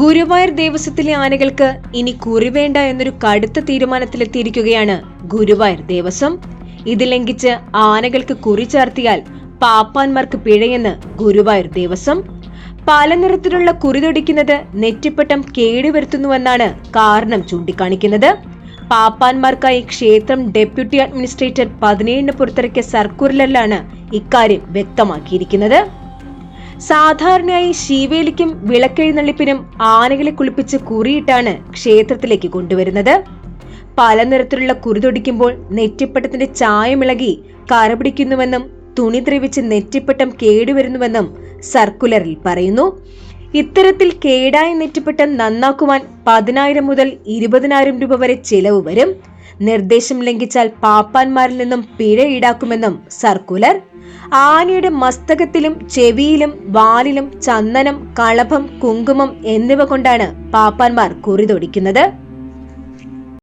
ഗുരുവായൂർ ദേവസ്വത്തിലെ ആനകൾക്ക് ഇനി കുറിവേണ്ട എന്നൊരു കടുത്ത തീരുമാനത്തിലെത്തിയിരിക്കുകയാണ് ഗുരുവായൂർ ദേവസ്വം. ഇത് ലംഘിച്ച് ആനകൾക്ക് കുറി ചാർത്തിയാൽ പാപ്പാന്മാർക്ക് പിഴയെന്ന് ഗുരുവായൂർ ദേവസ്വം. പല നിറത്തിലുള്ള കുറി തൊടിക്കുന്നത് നെറ്റിപ്പട്ടം കേടുവരുത്തുന്നുവെന്നാണ് കാരണം ചൂണ്ടിക്കാണിക്കുന്നത്. പാപ്പാന്മാർക്കായി ക്ഷേത്രം ഡെപ്യൂട്ടി അഡ്മിനിസ്ട്രേറ്റർ പതിനേഴിന് പുറത്തിറക്കിയ സർക്കുലറിലാണ് ഇക്കാര്യം വ്യക്തമാക്കിയിരിക്കുന്നത്. സാധാരണയായി ശീവേലിക്കും വിളക്കെഴുന്നള്ളിപ്പിനും ആനകളെ കുളിപ്പിച്ച് കുറിയിട്ടാണ് ക്ഷേത്രത്തിലേക്ക് കൊണ്ടുവരുന്നത്. പല നിറത്തിലുള്ള കുറി തൊടിക്കുമ്പോൾ നെറ്റിപ്പട്ടത്തിന്റെ ചായമിളകി കറപിടിക്കുന്നുവെന്നും തുണി ദ്രവിച്ച് നെറ്റിപ്പട്ടം കേടുവരുന്നുവെന്നും സർക്കുലറിൽ പറയുന്നു. ഇത്തരത്തിൽ കേടായ നെറ്റിപ്പട്ടം നന്നാക്കുവാൻ പതിനായിരം മുതൽ ഇരുപതിനായിരം രൂപ വരെ ചെലവ് വരും. നിർദ്ദേശം ലംഘിച്ചാൽ പാപ്പാന്മാരിൽ നിന്നും പിഴ ഈടാക്കുമെന്നും സർക്കുലർ ആനയുടെ മസ്തകത്തിലും ചെവിയിലും വാലിലും ചന്ദനം കളഭം കുങ്കുമം എന്നിവ കൊണ്ടാണ് പാപ്പാന്മാർ കുറി തൊടിക്കുന്നത്.